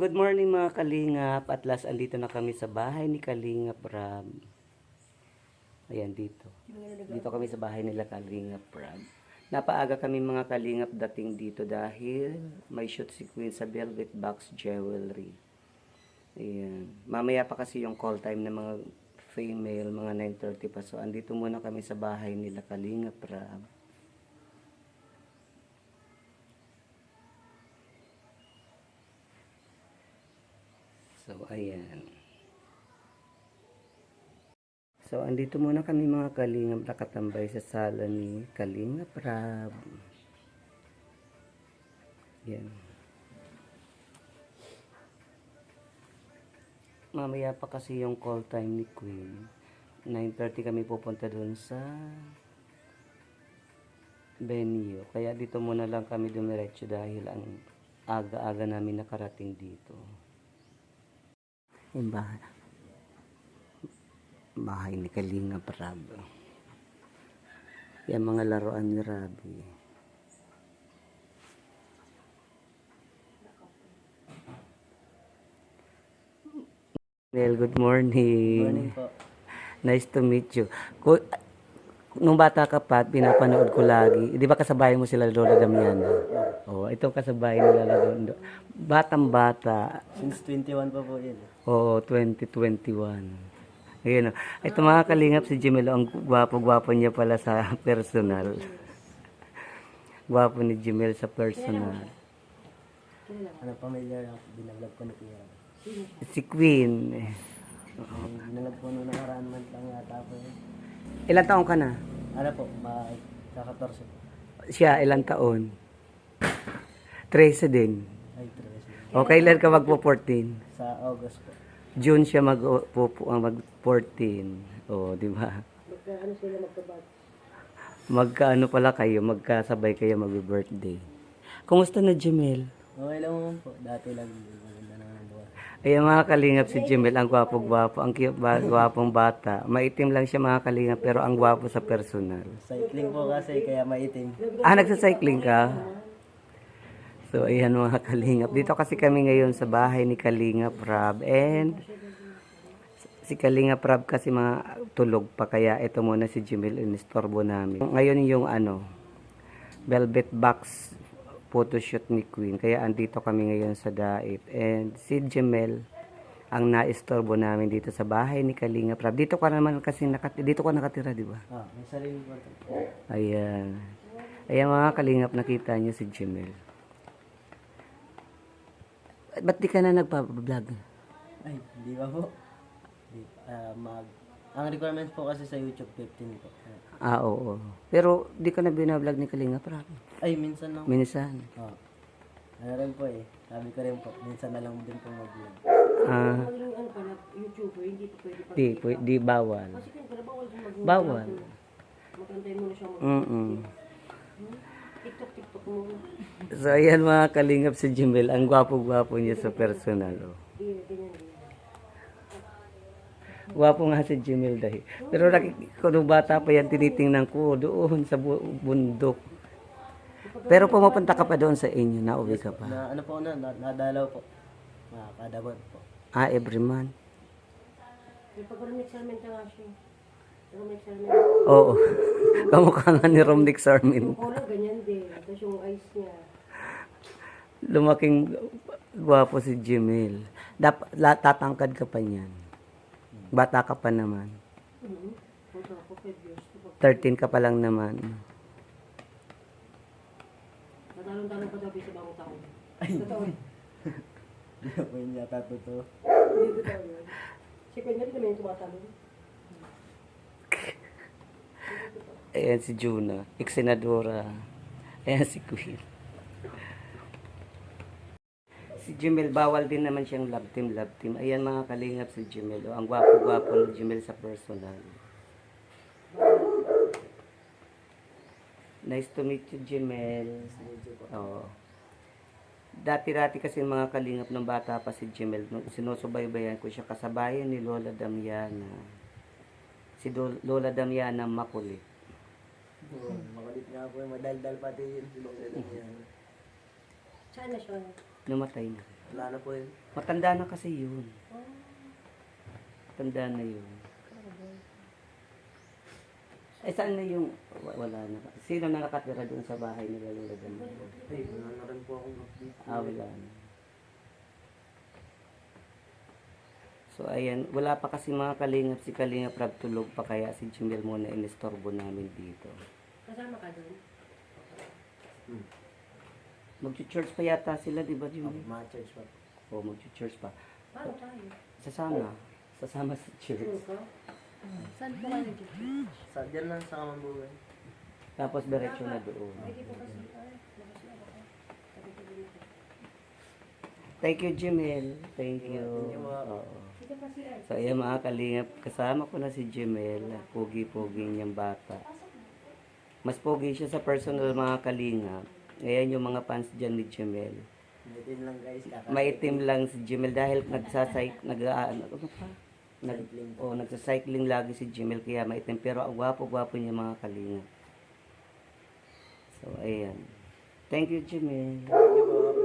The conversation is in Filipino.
Good morning mga Kalingap. At last, andito na kami sa bahay ni Kalingap Rab. Ayan, dito. Dito kami sa bahay nila Kalingap Rab. Napaaga kami mga Kalingap dating dito dahil may shoot si Queen sa Velvet Box Jewelry. Ayan. Mamaya pa kasi yung call time ng mga female, mga 9.30 pa. So, andito muna kami sa bahay nila Kalingap Rab. So, ayan. So, andito muna kami mga kalingap nakatambay sa sala ni Kalingap Rab. Yan. Mamaya pa kasi yung call time ni Queen. 9.30 kami pupunta doon sa venue. Kaya dito muna lang kami dumiretso dahil ang aga-aga namin nakarating dito. Yung bahay, bahay ni Kalinga Rab. Yung mga laruan ni Rabi. Well, good morning. Morning po. Nice to meet you. Ku- nung bata ka pa, pinapanood ko lagi. Di ba kasabay mo sila Lola Damiana? Oh, ito kasabay nila Lola. Batang bata. Since 21 pa po yun. Oo, 2021. Ayun o. Ito mga kalingap si Jimelo, ang gwapo-gwapo niya pala sa personal. Gwapo ni Jimel sa personal. Ano, familiar ako. Binablog ko na po yan. Si Queen. Binablog ko nung nakaraan month lang yata po yun. Ilan taon ka na? Ano po, kaka-14 po. Siya, ilang taon? 13 din. Ay, tres. O, kailan ka magpo-14? Sa August po. June siya mag, po, po- ah, mag 14. O, di ba? Magkaano sila magkabat? Magkaano pala kayo, magkasabay kayo mag-birthday. Kumusta na Jimel? Okay lang naman po. Dati lang. Maganda na ang buhay. Ayan mga kalingap si Jimel, ang gwapo-gwapo, ang cute ba, gwapong bata. Maitim lang siya mga kalingap, pero ang gwapo sa personal. Cycling po kasi, kaya maitim. Ah, nagsacycling ka? So, ayan mga kalingap. Dito kasi kami ngayon sa bahay ni Kalingap Rab. And si Kalingap Rab kasi mga tulog pa. Kaya ito muna si Jimel inistorbo namin. Ngayon yung ano, velvet box photoshoot ni Queen. Kaya andito kami ngayon sa Daip. And si Jimel ang naistorbo namin dito sa bahay ni Kalingap Rab. Dito ka naman kasi nakatira, dito ka nakatira, di ba? Ah, may sarili ito. Ayan. Ayan mga kalingap, nakita niyo si Jimel. Ba't di ka na nagpa-vlog? Ay, di ba po? Di, ah, mag... Ang requirements po kasi sa YouTube 15 po. Ah, oo. Pero di ka na binablog ni Kalingap Rab. Ay, minsan lang. Minsan. Ah. Ano rin po eh. Sabi ko rin po, minsan na lang din po mag-vlog. Ah, Yung ano pala, YouTuber, hindi po pwede pa. di, pwe- di bawal. Kasi kung pala bawal kung mag Bawal. Magantay mo na siya mag Mm-mm. TikTok, TikTok mo. So, ayan mga kalingap si Jimel. Ang gwapo-gwapo niya sa personal. Oh. Gwapo nga si Jimel dahil. Pero kung bata pa yan, tinitingnan ko doon sa bu- bundok. Pero pumupunta ka pa doon sa inyo, nauwi ka pa. Na ano po na, na nadalaw po. Mga kada buwan po. Ah, every month. May pag-remix namin siya. Remix namin. Oo. Kamukha nga ni Romnick Sarmin. Yung color, ganyan din. Tapos yung eyes niya. Lumaking gwapo si Jimel. Dap, la, tatangkad ka pa niyan. Bata ka pa naman. Mhm. Punta ako, 5 years. 13 ka pa lang naman. Natalong-talong pa daw sa bagong taon. Ay. Totoo. Di na po yun yata totoo. Hindi totoo yun. Si Kanya rin naman yung tumatalong. Ayan si Juna. Iksenadora. Ayan si Queen. Si Jimel, bawal din naman siyang love team, love team. Ayan mga kalingap si Jimel. Oh, ang gwapo-gwapo ni Jimel sa personal. Nice to meet you, Jimel. Oo. Dati-dati kasi mga kalingap ng bata pa si Jimel, sinusubaybayan ko siya kasabayan ni Lola Damiana. Si Lola Damiana makulit. Makulit nga po madaldal pati yun. Saan na siya? Namatay na. Wala na po yun. Matanda na kasi yun. Matanda na yun. Eh, saan na yung... wa- Wala na. Sino nakakatira doon sa bahay nila Lola Damo? Ay, wala na rin po akong update. Ah, wala na. So, ayan. Wala pa kasi mga kalingap. Si Kalingap Rab tulog pa kaya si Jumel muna inistorbo namin dito. Kasama ka doon? Hmm. Mag-church pa yata sila, di ba, Jumel? Ma-charge pa. O, mag-church pa. Paano tayo? Sasama. Sasama sa church. Sure ka? Saan po kayo nag-church? Sa, dyan lang sa Kamambugan. Tapos diretso na doon. Thank you, Jimel. Thank you. Oo. So, ayan mga kalingap. Kasama ko na si Jimel. Pogi-pogi niyang bata. Mas pogi siya sa personal mga kalingap. Ayan yung mga fans dyan ni Jimel. Maitim lang guys. Maitim lang si Jimel dahil nagsasay... Nag, ano, ano pa? Nag, oh, nagsacycling lagi si Jimel kaya maitim. Pero ang gwapo-gwapo niya mga kalingap. So, ayan. Thank you, Jimel. Thank you.